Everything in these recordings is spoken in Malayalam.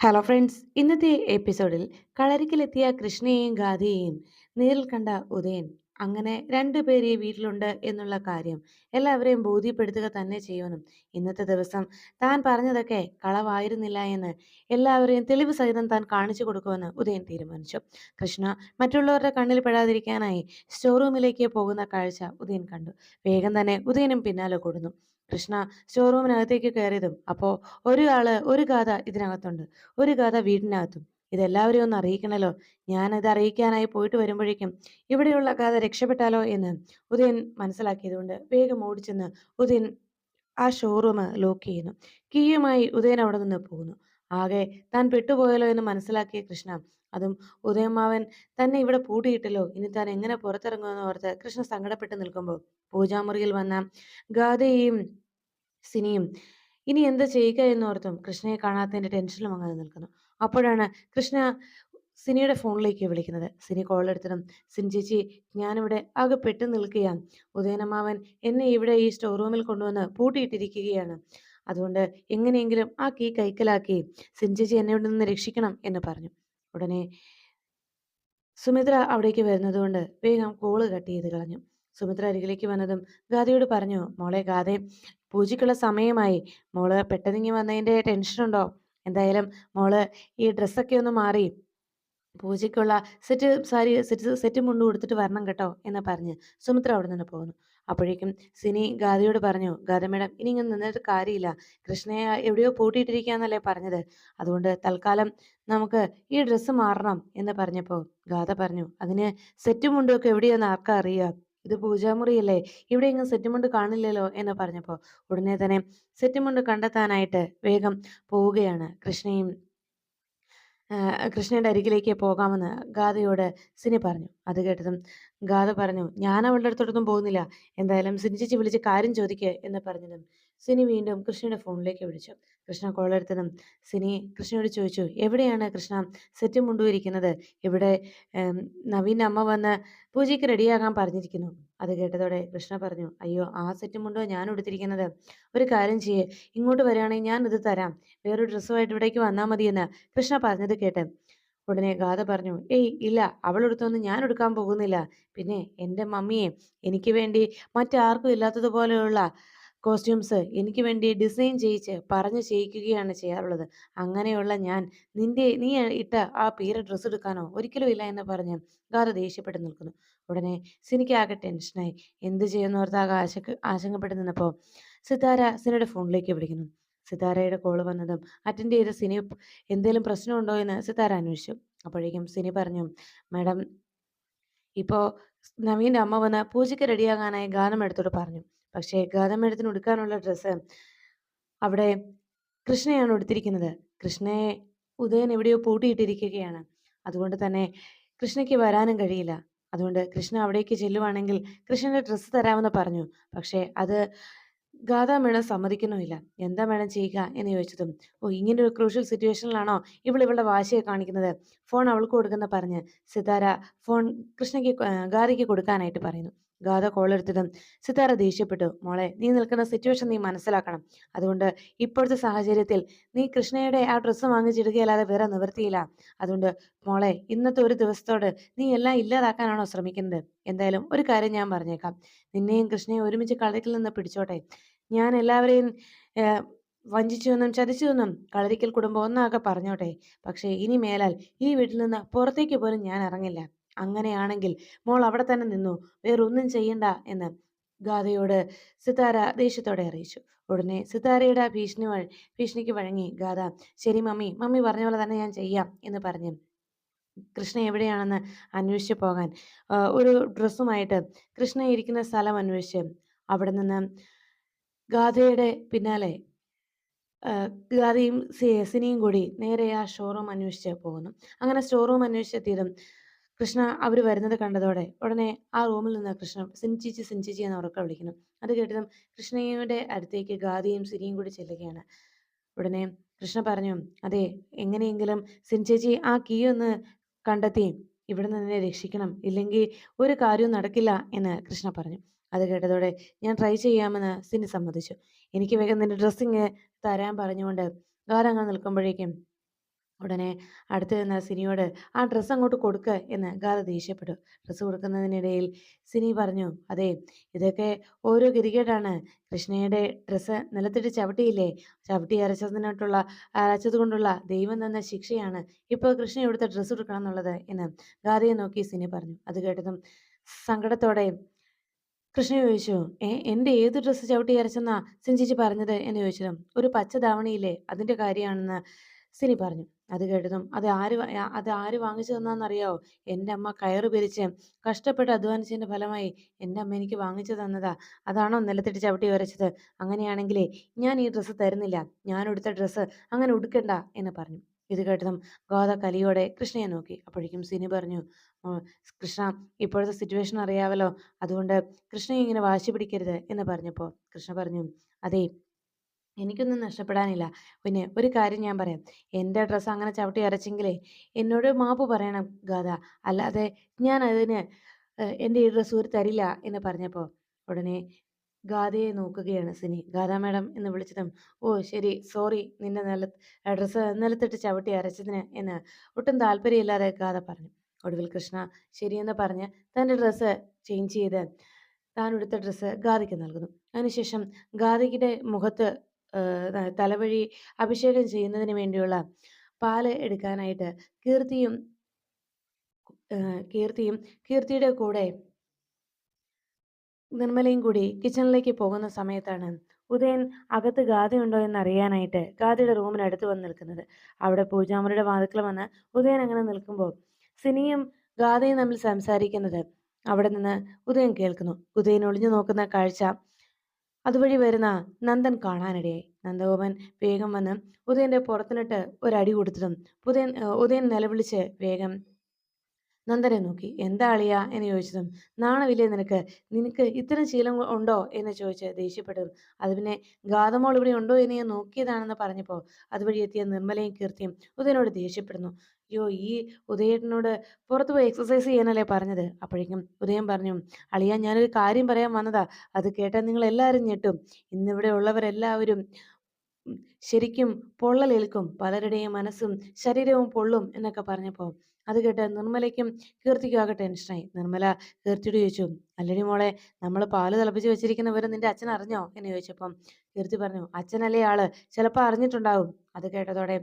ഹലോ ഫ്രണ്ട്സ് ഇന്നത്തെ എപ്പിസോഡിൽ കളരിക്കിലെത്തിയ കൃഷ്ണയെയും ഗാധിയെയും നേരിൽ കണ്ട ഉദയൻ അങ്ങനെ രണ്ടുപേര് ഈ വീട്ടിലുണ്ട് എന്നുള്ള കാര്യം എല്ലാവരെയും ബോധ്യപ്പെടുത്തുക തന്നെ ചെയ്യുമെന്നും ഇന്നത്തെ ദിവസം താൻ പറഞ്ഞതൊക്കെ കളവായിരുന്നില്ല എന്ന് എല്ലാവരെയും തെളിവ് സഹിതം താൻ കാണിച്ചു കൊടുക്കുമെന്ന് ഉദയൻ തീരുമാനിച്ചു. കൃഷ്ണ മറ്റുള്ളവരുടെ കണ്ണിൽ പെടാതിരിക്കാനായി സ്റ്റോർ റൂമിലേക്ക് പോകുന്ന കാഴ്ച ഉദയൻ കണ്ടു. വേഗം തന്നെ ഉദയനും പിന്നാലെ കൊടുന്നു. കൃഷ്ണ സ്റ്റോർ റൂമിനകത്തേക്ക് കയറിയതും. അപ്പോൾ ആൾ ഒരു ഗാഥ ഇതിനകത്തുണ്ട്. ഒരു ഗാഥ വീടിനകത്തും. ഇതെല്ലാവരെയും ഒന്ന് അറിയിക്കണല്ലോ. ഞാൻ ഇത് അറിയിക്കാനായി പോയിട്ട് വരുമ്പോഴേക്കും ഇവിടെയുള്ള ഗാഥ രക്ഷപ്പെട്ടാലോ എന്ന് ഉദയൻ മനസ്സിലാക്കിയതുകൊണ്ട് വേഗം ഓടിച്ചെന്ന് ഉദയൻ ആ ഷോറൂം ലോക്ക് ചെയ്യുന്നു. കീയുമായി ഉദയൻ അവിടെ നിന്ന് പോകുന്നു. ആകെ താൻ പെട്ടുപോയല്ലോ എന്ന് മനസ്സിലാക്കിയ കൃഷ്ണ അതും ഉദയമാവൻ തന്നെ ഇവിടെ പൂട്ടിയിട്ടല്ലോ ഇനി താൻ എങ്ങനെ പുറത്തിറങ്ങുമെന്ന് ഓർത്ത് കൃഷ്ണ സങ്കടപ്പെട്ട് നിൽക്കുമ്പോൾ പൂജാമുറിയിൽ വന്ന ഗാഥയെയും സിനിയും ഇനി എന്ത് ചെയ്യുക എന്നോർത്തും കൃഷ്ണയെ കാണാത്തതിന്റെ ടെൻഷനിലും അങ്ങനെ നിൽക്കുന്നു. അപ്പോഴാണ് കൃഷ്ണ സിനിയുടെ ഫോണിലേക്ക് വിളിക്കുന്നത്. സിനി കോൾ എടുത്തതും സിൻ ചേച്ചി ഞാനിവിടെ ആകെ പെട്ടു നിൽക്കുകയാണ്. ഉദയനമാവൻ എന്നെ ഇവിടെ ഈ സ്റ്റോർ റൂമിൽ കൊണ്ടുവന്ന് പൂട്ടിയിട്ടിരിക്കുകയാണ്. അതുകൊണ്ട് എങ്ങനെയെങ്കിലും ആ കീ കൈക്കലാക്കി സിൻ ചേച്ചി എന്നെ ഇവിടെ നിന്ന് രക്ഷിക്കണം എന്ന് പറഞ്ഞു. ഉടനെ സുമിത്ര അവിടേക്ക് വരുന്നതുകൊണ്ട് വേഗം കോൾ കട്ട് ചെയ്ത് കളഞ്ഞു. സുമിത്ര അരികിലേക്ക് വന്നതും ഗാദയോട് പറഞ്ഞു മോളെ ഗാഥെ പൂജയ്ക്കുള്ള സമയമായി. മോൾ പെട്ടെന്നിങ്ങി വന്നതിന്റെ ടെൻഷനുണ്ടോ? എന്തായാലും മോൾ ഈ ഡ്രസ്സൊക്കെ ഒന്ന് മാറി. പൂജയ്ക്കുള്ള സെറ്റ് സാരി സെറ്റ് സെറ്റ് മുണ്ട് കൊടുത്തിട്ട് വരണം കേട്ടോ എന്ന് പറഞ്ഞ് സുമിത്ര അവിടെ നിന്ന് പോകുന്നു അപ്പോഴേക്കും സിനി ഗാദയോട് പറഞ്ഞു ഗാദ മേഡം ഇനി ഇങ്ങനെ നിന്നിട്ട് കാര്യമില്ല. കൃഷ്ണയെ എവിടെയോ പൂട്ടിയിട്ടിരിക്കാന്നല്ലേ പറഞ്ഞത്. അതുകൊണ്ട് തൽക്കാലം നമുക്ക് ഈ ഡ്രസ്സ് മാറണം എന്ന് പറഞ്ഞപ്പോൾ ഗാഥ പറഞ്ഞു അതിന് സെറ്റും മുണ്ടും ഒക്കെ എവിടെയാന്ന് ആർക്കാ അറിയാം ഇത് പൂജാമുറിയല്ലേ? ഇവിടെ എങ്ങും സെറ്റുമുണ്ട് കാണില്ലല്ലോ എന്ന് പറഞ്ഞപ്പോൾ ഉടനെ തന്നെ സെറ്റുമുണ്ട് കണ്ടെത്താനായിട്ട് വേഗം പോവുകയാണ് കൃഷ്ണയും കൃഷ്ണയുടെ അരികിലേക്ക് പോകാമെന്ന് ഗാഥയോട് സിനി പറഞ്ഞു. അത് കേട്ടതും ഗാഥ പറഞ്ഞു ഞാൻ അവളുടെ അടുത്തോട്ടൊന്നും പോകുന്നില്ല. എന്തായാലും സിനി ചേച്ചി വിളിച്ച് കാര്യം ചോദിക്കുക എന്ന് പറഞ്ഞതും സിനി വീണ്ടും കൃഷ്ണയുടെ ഫോണിലേക്ക് വിളിച്ചു. കൃഷ്ണ കോളെടുത്തതും സിനി കൃഷ്ണയോട് ചോദിച്ചു എവിടെയാണ് കൃഷ്ണ? സെറ്റ് കൊണ്ടുപോയിരിക്കുന്നത് ഇവിടെ നവീൻ അമ്മ വന്ന് പൂജയ്ക്ക് റെഡിയാകാൻ പറഞ്ഞിരിക്കുന്നു. അത് കേട്ടതോടെ കൃഷ്ണ പറഞ്ഞു അയ്യോ ആ സെറ്റ് മുണ്ടോ ഞാൻ എടുത്തിരിക്കുന്നത് ഒരു കാര്യം ചെയ്യേ. ഇങ്ങോട്ട് വരികയാണെങ്കിൽ ഞാൻ ഇത് തരാം. വേറൊരു ഡ്രസ്സുമായിട്ട് ഇവിടേക്ക് വന്നാൽ മതിയെന്ന്. കൃഷ്ണ പറഞ്ഞത് കേട്ട് ഉടനെ ഗാഥ പറഞ്ഞു ഏയ് ഇല്ല. അവൾ എടുത്തൊന്നും ഞാൻ എടുക്കാൻ പോകുന്നില്ല. പിന്നെ എന്റെ മമ്മിയെ എനിക്ക് വേണ്ടി മറ്റാർക്കും ഇല്ലാത്തതുപോലെയുള്ള കോസ്റ്റ്യൂംസ് എനിക്ക് വേണ്ടി ഡിസൈൻ ചെയ്യിച്ച് പറഞ്ഞ് ചെയ്യിക്കുകയാണ് ചെയ്യാറുള്ളത്. അങ്ങനെയുള്ള ഞാൻ നിന്റെ നീ ഇട്ട ആ പീര ഡ്രസ്സ് എടുക്കാനോ ഒരിക്കലും ഇല്ല എന്ന് പറഞ്ഞ് ഗാഥ ദേഷ്യപ്പെട്ട് നിൽക്കുന്നു. ഉടനെ സിനിക്ക് ആകെ ടെൻഷനായി. എന്ത് ചെയ്യുന്നോർത്ത് ആകെ ആശങ്ക ആശങ്കപ്പെട്ട് നിന്നപ്പോൾ സിതാര സിനിയുടെ ഫോണിലേക്ക് വിളിക്കുന്നു. സിതാരയുടെ കോൾ വന്നതും അറ്റൻഡ് ചെയ്ത സിനി എന്തെങ്കിലും പ്രശ്നമുണ്ടോ എന്ന് സിതാര അന്വേഷിച്ചു. അപ്പോഴേക്കും സിനി പറഞ്ഞു മാഡം ഇപ്പോൾ നവീന്റെ അമ്മ വന്ന് പൂജയ്ക്ക് റെഡിയാകാനായി ഗാനം എടുത്തോട് പറഞ്ഞു. പക്ഷേ ഗാനമേളത്തിന് ഉടുക്കാനുള്ള ഡ്രസ്സ് അവിടെ കൃഷ്ണയാണ് ഉടുത്തിരിക്കുന്നത്. കൃഷ്ണയെ ഉദയൻ എവിടെയോ പൂട്ടിയിട്ടിരിക്കുകയാണ്. അതുകൊണ്ട് തന്നെ കൃഷ്ണയ്ക്ക് വരാനും കഴിയില്ല. അതുകൊണ്ട് കൃഷ്ണ അവിടേക്ക് ചെല്ലുവാണെങ്കിൽ കൃഷ്ണന്റെ ഡ്രസ്സ് തരാമെന്ന് പറഞ്ഞു. പക്ഷേ അത് ഗാഥാ മേഡം സമ്മതിക്കുന്നുമില്ല. എന്താ മേഡം ചെയ്യുക എന്ന് ചോദിച്ചതും ഓ ഇങ്ങനെ ഒരു ക്രൂഷ്യൽ സിറ്റുവേഷനിലാണോ ഇവൾ ഇവളുടെ വാശിയെ കാണിക്കുന്നത്? ഫോൺ അവൾക്ക് കൊടുക്കുന്ന പറഞ്ഞ് സിതാര ഫോൺ കൃഷ്ണയ്ക്ക് ഗാഥയ്ക്ക് കൊടുക്കാനായിട്ട് പറയുന്നു. ഗാഥ കോളെടുത്തതും സിതാര ദേഷ്യപ്പെട്ടു. മോളെ നീ നിൽക്കുന്ന സിറ്റുവേഷൻ നീ മനസ്സിലാക്കണം. അതുകൊണ്ട് ഇപ്പോഴത്തെ സാഹചര്യത്തിൽ നീ കൃഷ്ണയുടെ ആ ഡ്രസ്സ് വാങ്ങിച്ചിടുകയല്ലാതെ വേറെ നിവൃത്തിയില്ല. അതുകൊണ്ട് മോളെ ഇന്നത്തെ ഒരു ദിവസത്തോട് നീ എല്ലാം ഇല്ലാതാക്കാനാണോ ശ്രമിക്കുന്നത്? എന്തായാലും ഒരു കാര്യം ഞാൻ പറഞ്ഞേക്കാം. നിന്നെയും കൃഷ്ണയും ഒരുമിച്ച് കളരിക്കിൽ നിന്ന് പിടിച്ചോട്ടെ. ഞാൻ എല്ലാവരെയും വഞ്ചിച്ചുവെന്നും ചതിച്ചുവെന്നും കളരിക്കൽ കുടുംബം ഒന്നാകെ പറഞ്ഞോട്ടെ. പക്ഷേ ഇനി മേലാൽ ഈ വീട്ടിൽ നിന്ന് പുറത്തേക്ക് പോലും ഞാൻ ഇറങ്ങില്ല. അങ്ങനെയാണെങ്കിൽ മോൾ അവിടെ തന്നെ നിന്നു. വേറൊന്നും ചെയ്യണ്ട എന്ന് ഗാഥയോട് സിതാര ദേഷ്യത്തോടെ അറിയിച്ചു. ഉടനെ സിതാരയുടെ ഭീഷണി ഭീഷണിക്ക് വഴങ്ങി ഗാഥ ശരി മമ്മി മമ്മി പറഞ്ഞ പോലെ തന്നെ ഞാൻ ചെയ്യാം എന്ന് പറഞ്ഞു കൃഷ്ണ എവിടെയാണെന്ന് അന്വേഷിച്ചു പോകാൻ ഒരു ഡ്രസ്സുമായിട്ട് കൃഷ്ണ ഇരിക്കുന്ന സ്ഥലം അന്വേഷിച്ച് അവിടെ നിന്ന് ഗാഥയുടെ പിന്നാലെ ഗാഥയും സിനിയും കൂടി നേരെ ആ ഷോറൂം അന്വേഷിച്ച് പോകുന്നു. അങ്ങനെ സ്റ്റോർ റൂം അന്വേഷിച്ചെത്തിയതും കൃഷ്ണ അവർ വരുന്നത് കണ്ടതോടെ ഉടനെ ആ റൂമിൽ നിന്ന് കൃഷ്ണ സിൻചിച്ചി സിൻചിച്ചി എന്ന് ഉറക്കെ വിളിക്കുന്നു. അത് കേട്ടതും കൃഷ്ണയുടെ അടുത്തേക്ക് ഗാദിയും സിരിയും കൂടി ചെല്ലുകയാണ്. ഉടനെ കൃഷ്ണ പറഞ്ഞു അതെ എങ്ങനെയെങ്കിലും സിൻചേച്ചി ആ കീ ഒന്ന് കണ്ടെത്തി. ഇവിടെ നിന്ന് രക്ഷിക്കണം. ഇല്ലെങ്കിൽ ഒരു കാര്യവും നടക്കില്ല എന്ന് കൃഷ്ണ പറഞ്ഞു. അത് കേട്ടതോടെ ഞാൻ ട്രൈ ചെയ്യാമെന്ന് സിനി സമ്മതിച്ചു. എനിക്ക് വേഗം നിന്റെ ഡ്രസ്സിങ് തരാൻ പറഞ്ഞുകൊണ്ട് ഗാരങ്ങൾ നിൽക്കുമ്പോഴേക്കും ഉടനെ അടുത്ത് നിന്ന സിനിയോട് ആ ഡ്രസ്സ് അങ്ങോട്ട് കൊടുക്ക് എന്ന് ഗാഥ ദേഷ്യപ്പെട്ടു. ഡ്രസ്സ് കൊടുക്കുന്നതിനിടയിൽ സിനി പറഞ്ഞു അതെ ഇതൊക്കെ ഓരോ ഗതികേടാണ്. കൃഷ്ണയുടെ ഡ്രസ്സ് നിലത്തിട്ട് ചവിട്ടിയില്ലേ? ചവിട്ടി അരച്ചതിനായിട്ടുള്ള അരച്ചത് കൊണ്ടുള്ള ദൈവം തന്ന ശിക്ഷയാണ് ഇപ്പോൾ കൃഷ്ണ ഇവിടുത്തെ ഡ്രസ്സ് കൊടുക്കണം എന്നുള്ളത് എന്ന് ഗാഥയെ നോക്കി സിനി പറഞ്ഞു. അത് കേട്ടതും സങ്കടത്തോടെ കൃഷ്ണ ചോദിച്ചു ഏ എന്റെ ഏത് ഡ്രസ്സ് ചവിട്ടി അരച്ചെന്നാ സിഞ്ചിച്ച് പറഞ്ഞത്? എന്ന് ചോദിച്ചതും ഒരു പച്ച ധാവണിയില്ലേ? അതിന്റെ കാര്യമാണെന്ന് സിനി പറഞ്ഞു. അത് കേട്ടതും അത് ആര് അത് ആര് വാങ്ങിച്ചു തന്നാന്നറിയാവോ? എന്റെ അമ്മ കയറ് പിരിച്ച് കഷ്ടപ്പെട്ട് അധ്വാനിച്ചതിന്റെ ഫലമായി എന്റെ അമ്മ എനിക്ക് വാങ്ങിച്ചു തന്നതാ. അതാണോ നിലത്തിട്ട് ചവിട്ടി വരച്ചത്? അങ്ങനെയാണെങ്കിലേ ഞാൻ ഈ ഡ്രസ്സ് തരുന്നില്ല. ഞാൻ ഉടുത്ത ഡ്രസ്സ് അങ്ങനെ ഉടുക്കണ്ട എന്ന് പറഞ്ഞു. ഇത് കേട്ടതും ഗോദ കലിയോടെ കൃഷ്ണയെ നോക്കി. അപ്പോഴേക്കും സിനി പറഞ്ഞു "ഓ, കൃഷ്ണ ഇപ്പോഴത്തെ സിറ്റുവേഷൻ അറിയാവല്ലോ. അതുകൊണ്ട് കൃഷ്ണയെ ഇങ്ങനെ വാശി പിടിക്കരുത് എന്ന് പറഞ്ഞപ്പോൾ കൃഷ്ണ പറഞ്ഞു അതെ എനിക്കൊന്നും നഷ്ടപ്പെടാനില്ല. പിന്നെ ഒരു കാര്യം ഞാൻ പറയാം. എന്റെ ഡ്രസ്സ് അങ്ങനെ ചവിട്ടി അരച്ചെങ്കിലേ എന്നോട് മാപ്പ് പറയണം ഗാഥ അല്ലാതെ ഞാൻ അതിന് എന്റെ ഈ ഡ്രസ്സ് ഒരു തരില്ല എന്ന് പറഞ്ഞപ്പോൾ ഉടനെ ഗാഥയെ നോക്കുകയാണ് സിനി. ഗാഥ മാഡം എന്ന് വിളിച്ചതും ഓ ശരി സോറി നിന്റെ നില ഡ്രസ്സ് നിലത്തിട്ട് ചവിട്ടി അരച്ചതിന് എന്ന് ഒട്ടും താല്പര്യമില്ലാതെ ഗാഥ പറഞ്ഞു. ഒടുവിൽ കൃഷ്ണ ശരിയെന്ന് പറഞ്ഞ് തന്റെ ഡ്രസ്സ് ചേഞ്ച് ചെയ്ത് താൻ ഉടുത്ത ഡ്രസ്സ് ഗാഥയ്ക്ക് നൽകുന്നു. അതിനുശേഷം ഗാഥയുടെ മുഖത്ത് തലവഴി അഭിഷേകം ചെയ്യുന്നതിന് വേണ്ടിയുള്ള പാൽ എടുക്കാനായിട്ട് കീർത്തിയും കീർത്തിയും കീർത്തിയുടെ കൂടെ നിർമ്മലയും കൂടി കിച്ചണിലേക്ക് പോകുന്ന സമയത്താണ് ഉദയൻ അകത്ത് എന്ന് അറിയാനായിട്ട് ഗാഥയുടെ റൂമിനടുത്ത് വന്ന് നിൽക്കുന്നത്. അവിടെ പൂജാമുറിയുടെ വാതിക്കൽ വന്ന് ഉദയൻ അങ്ങനെ നിൽക്കുമ്പോൾ സിനിയും ഗാഥയും തമ്മിൽ സംസാരിക്കുന്നത് അവിടെ നിന്ന് ഉദയൻ കേൾക്കുന്നു. ഉദയൻ ഒളിഞ്ഞു നോക്കുന്ന കാഴ്ച അതുവഴി വരുന്ന നന്ദൻ കാണാനിടയായി. നന്ദഗോപൻ വേഗം വന്ന് ഉദയന്റെ പുറത്തിനിട്ട് ഒരടി കൊടുത്തതും ഉദയൻ ഉദയൻ നിലവിളിച്ച് വേഗം നന്ദനെ നോക്കി. എന്താ അളിയാ? എന്ന് ചോദിച്ചതും നാണമില്ലേ നിനക്ക്? നിനക്ക് ഇത്തരം ശീലം ഉണ്ടോ? എന്ന് ചോദിച്ച് ദേഷ്യപ്പെട്ടതും അത് പിന്നെ ഗാതമോൾ ഇവിടെ ഉണ്ടോ? എന്ന് ഞാൻ നോക്കിയതാണെന്ന് പറഞ്ഞപ്പോൾ അതുവഴി എത്തിയ നിർമ്മലയും കീർത്തിയും ഉദയനോട് ദേഷ്യപ്പെടുന്നു. അയ്യോ ഈ ഉദയേട്ടനോട് പുറത്ത് പോയി എക്സസൈസ് ചെയ്യാനല്ലേ പറഞ്ഞത്? അപ്പോഴേക്കും ഉദയം പറഞ്ഞു അളിയാ ഞാനൊരു കാര്യം പറയാൻ വന്നതാ. അത് കേട്ടാൽ നിങ്ങൾ എല്ലാവരും ഞെട്ടും. ഇന്നിവിടെ ഉള്ളവരെല്ലാവരും ശരിക്കും പൊള്ളലേൽക്കും. പലരുടെയും മനസ്സും ശരീരവും പൊള്ളും എന്നൊക്കെ പറഞ്ഞപ്പോൾ അത് കേട്ട് നിർമ്മലയ്ക്കും കീർത്തിക്കും ആകെ ടെൻഷനായി നിർമ്മല കീർത്തിയോട് ചോദിച്ചു അല്ലടി മോളെ നമ്മൾ പാൽ തിളപ്പിച്ച് വെച്ചിരിക്കുന്ന വിവരം നിന്റെ അച്ഛൻ അറിഞ്ഞോ? എന്ന് ചോദിച്ചപ്പം കീർത്തി പറഞ്ഞു അച്ഛനല്ലേ ആൾ? ചിലപ്പോൾ അറിഞ്ഞിട്ടുണ്ടാവും. അത് കേട്ടതോടെ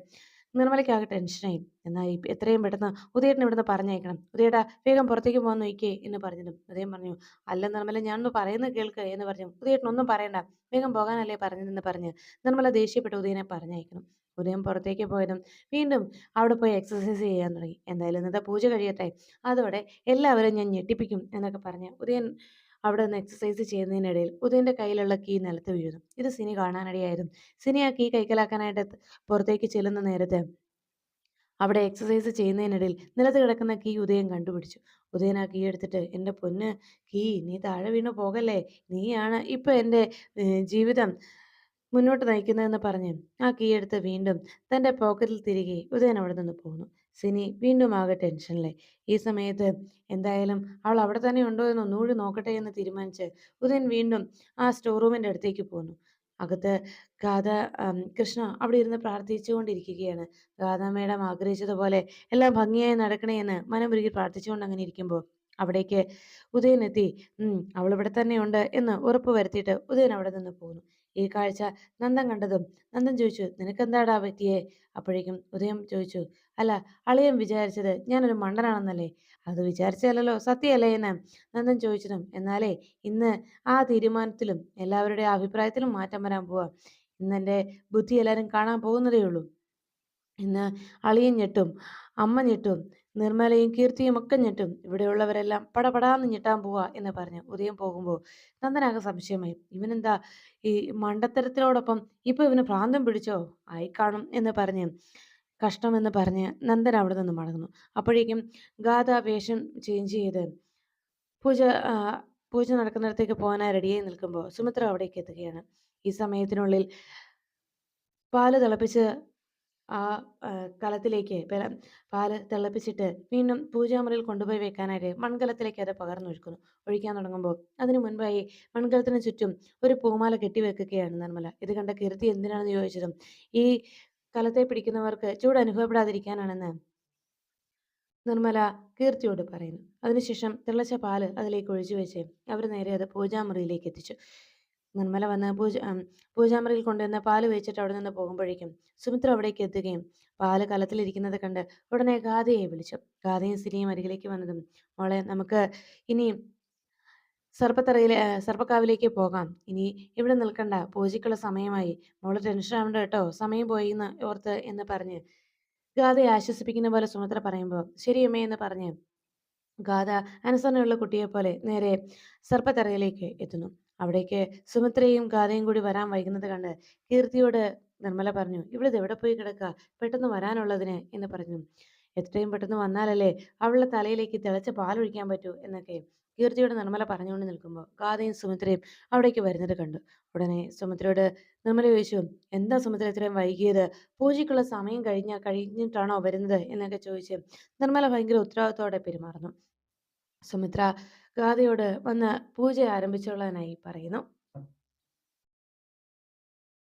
നിർമ്മലയ്ക്ക് ആകെ ടെൻഷനായി എന്നാൽ എത്രയും പെട്ടെന്ന് ഉദയേട്ടൻ ഇവിടുന്ന് പറഞ്ഞയക്കണം. ഉദയേട്ടാ വേഗം പുറത്തേക്ക് പോകാൻ നോക്കിയേ എന്ന് പറഞ്ഞതും. ഉദയം പറഞ്ഞു അല്ല നിർമ്മല ഞാനൊന്ന് പറയുന്നത് കേൾക്ക് എന്ന് പറഞ്ഞു. ഉദയേട്ടൻ ഒന്നും പറയണ്ട. വേഗം പോകാനല്ലേ പറഞ്ഞതെന്ന് പറഞ്ഞ് നിർമ്മല ദേഷ്യപ്പെട്ട് ഉദയനെ പറഞ്ഞയക്കണം. ഉദയം പുറത്തേക്ക് പോയതും വീണ്ടും അവിടെ പോയി എക്സസൈസ് ചെയ്യാൻ തുടങ്ങി. എന്തായാലും ഇന്നത്തെ പൂജ കഴിയട്ടെ. അതോടെ എല്ലാവരും ഞാൻ ഞെട്ടിപ്പിക്കും എന്നൊക്കെ പറഞ്ഞ് ഉദയൻ അവിടെ നിന്ന് എക്സസൈസ് ചെയ്യുന്നതിനിടയിൽ ഉദയന്റെ കയ്യിലുള്ള കീ നിലത്ത് വീഴുന്നു. ഇത് സിനി കാണാനിടയായിരുന്നു. സിനി ആ കീ കൈക്കലാക്കാനായിട്ട് പുറത്തേക്ക് ചെല്ലുന്ന നേരത്തെ അവിടെ എക്സസൈസ് ചെയ്യുന്നതിനിടയിൽ നിലത്ത് കിടക്കുന്ന കീ ഉദയൻ കണ്ടുപിടിച്ചു. ഉദയൻ ആ കീ എടുത്തിട്ട് എന്റെ പൊന്ന് കീ നീ താഴെ വീണു പോകല്ലേ? നീയാണ് ഇപ്പോൾ എന്റെ ജീവിതം മുന്നോട്ട് നയിക്കുന്നതെന്ന് പറഞ്ഞ് ആ കീ എടുത്ത് വീണ്ടും തന്റെ പോക്കറ്റിൽ തിരികെ ഉദയൻ അവിടെ നിന്ന് പോന്നു. സിനി വീണ്ടും ആകെ ടെൻഷനിലായി. ഈ സമയത്ത് എന്തായാലും അവൾ അവിടെ തന്നെ ഉണ്ടോ എന്ന് ഒന്നുകൂടി നോക്കട്ടെ എന്ന് തീരുമാനിച്ച് ഉദയൻ വീണ്ടും ആ സ്റ്റോർ റൂമിന്റെ അടുത്തേക്ക് പോന്നു. അകത്ത് ഗാഥ കൃഷ്ണ അവിടെ ഇരുന്ന് പ്രാർത്ഥിച്ചുകൊണ്ടിരിക്കുകയാണ്. ഗാഥ മേഡം ആഗ്രഹിച്ചതുപോലെ എല്ലാം ഭംഗിയായി നടക്കണേ എന്ന് മനമുരുകി പ്രാർത്ഥിച്ചുകൊണ്ട് അങ്ങനെ ഇരിക്കുമ്പോൾ അവിടേക്ക് ഉദയൻ എത്തി. ഉം, അവൾ ഇവിടെ തന്നെയുണ്ട് എന്ന് ഉറപ്പ് വരുത്തിയിട്ട് ഉദയൻ അവിടെ നിന്ന് പോന്നു. ഈ കാഴ്ച നന്ദൻ കണ്ടതും നന്ദൻ ചോദിച്ചു നിനക്കെന്താടാ പറ്റിയേ? അപ്പോഴേക്കും ഉദയം ചോദിച്ചു അല്ല അളിയൻ വിചാരിച്ചത് ഞാനൊരു മണ്ടനാണെന്നല്ലേ? അത് വിചാരിച്ചല്ലോ സത്യമല്ലേ എന്ന്? നന്ദൻ ചോദിച്ചതും എന്നാലേ ഇന്ന് ആ തീരുമാനത്തിലും എല്ലാവരുടെയും അഭിപ്രായത്തിലും മാറ്റം വരാൻ പോവാ. ഇന്നെന്റെ ബുദ്ധി എല്ലാവരും കാണാൻ പോകുന്നതേ ഉള്ളൂ. ഇന്ന് അളിയൻ ഞെട്ടും അമ്മ ഞെട്ടും നിർമ്മലയും കീർത്തിയും ഒക്കെ ഞെട്ടും. ഇവിടെയുള്ളവരെല്ലാം പടപടാന്ന് ഞെട്ടാൻ പോവാ എന്ന് പറഞ്ഞു. ഉദയം പോകുമ്പോൾ നന്ദനാകെ സംശയമായി. ഇവനെന്താ? ഈ മണ്ടത്തരത്തിനോടൊപ്പം ഇപ്പൊ ഇവന് ഭ്രാന്തം പിടിച്ചോ? ആയി കാണും എന്ന് പറഞ്ഞ് കഷ്ടമെന്ന് പറഞ്ഞ് നന്ദൻ അവിടെ നിന്ന് മടങ്ങുന്നു. അപ്പോഴേക്കും ഗാഥ വേഷം ചേഞ്ച് ചെയ്ത് പൂജ പൂജ നടക്കുന്നിടത്തേക്ക് പോകാനായി റെഡിയായി നിൽക്കുമ്പോൾ സുമിത്ര അവിടേക്ക് എത്തുകയാണ്. ഈ സമയത്തിനുള്ളിൽ പാൽ തിളപ്പിച്ച് ആ കലത്തിലേക്ക് പാൽ തിളപ്പിച്ചിട്ട് വീണ്ടും പൂജാമുറിയിൽ കൊണ്ടുപോയി വെക്കാനായിട്ട് മൺകലത്തിലേക്ക് അത് പകർന്നൊഴുക്കുന്നു ഒഴിക്കാൻ തുടങ്ങുമ്പോൾ അതിനു മുൻപായി മൺകലത്തിന് ചുറ്റും ഒരു പൂമാല കെട്ടി വെക്കുകയാണ് നിർമ്മല ഇത് കണ്ട കീർത്തി എന്തിനാണെന്ന് ചോദിച്ചതും ഈ കലത്തെ പിടിക്കുന്നവർക്ക് ചൂട് അനുഭവപ്പെടാതിരിക്കാനാണെന്ന് നിർമ്മല കീർത്തിയോട് പറയുന്നു. അതിനുശേഷം തിളച്ച പാൽ അതിലേക്ക് ഒഴിച്ചു വെച്ച് അവർ നേരെ അത് പൂജാമുറിയിലേക്ക് എത്തിച്ചു. നിർമ്മല വന്ന് പൂജ പൂജാമറിയിൽ കൊണ്ടുവന്ന പാൽ വെച്ചിട്ട് അവിടെ നിന്ന് പോകുമ്പോഴേക്കും സുമിത്ര അവിടേക്ക് എത്തുകയും പാൽ കലത്തിലിരിക്കുന്നത് കണ്ട് ഉടനെ ഗാഥയെ വിളിച്ചു. ഗാഥയും സിനിയും അരികിലേക്ക് വന്നതും മോളെ നമുക്ക് ഇനി സർപ്പത്തറയിലെ സർപ്പക്കാവിലേക്ക് പോകാം. ഇനി ഇവിടെ നിൽക്കണ്ട. പൂജയ്ക്കുള്ള സമയമായി. മോൾ ടെൻഷൻ ആവണ്ട കേട്ടോ. സമയം പോയി എന്ന് ഓർത്ത് എന്ന് പറഞ്ഞ് ഗാഥയെ ആശ്വസിപ്പിക്കുന്ന പോലെ സുമിത്ര പറയുമ്പോൾ ശരി അമ്മേ എന്ന് പറഞ്ഞ് ഗാഥ അനുസരണയുള്ള കുട്ടിയെ പോലെ നേരെ സർപ്പത്തറയിലേക്ക് എത്തുന്നു. അവിടേക്ക് സുമിത്രയും കാതയും കൂടി വരാൻ വൈകുന്നത് കണ്ട് കീർത്തിയോട് നിർമ്മല പറഞ്ഞു ഇവളിത് എവിടെ പോയി കിടക്കുക പെട്ടെന്ന് വരാനുള്ളതിന് എന്ന് പറഞ്ഞു. എത്രയും പെട്ടെന്ന് വന്നാലല്ലേ അവളുടെ തലയിലേക്ക് തിളച്ച പാലൊഴിക്കാൻ പറ്റൂ എന്നൊക്കെ കീർത്തിയോട് നിർമ്മല പറഞ്ഞുകൊണ്ട് നിൽക്കുമ്പോൾ ഗാഥയും സുമിത്രയും അവിടേക്ക് വരുന്നത് കണ്ടു. ഉടനെ സുമിത്രയോട് നിർമ്മല ചോദിച്ചു എന്താ സുമിത്ര ഇത്രയും വൈകിയത്? പൂജയ്ക്കുള്ള സമയം കഴിഞ്ഞ കഴിഞ്ഞിട്ടാണോ വരുന്നത്? എന്നൊക്കെ ചോദിച്ച് നിർമ്മല ഭയങ്കര ഉത്തരവാദിത്തോടെ പെരുമാറുന്നു. സുമിത്ര ഗാഥയോട് വന്ന് പൂജ ആരംഭിച്ചോളാനായി പറയുന്നു.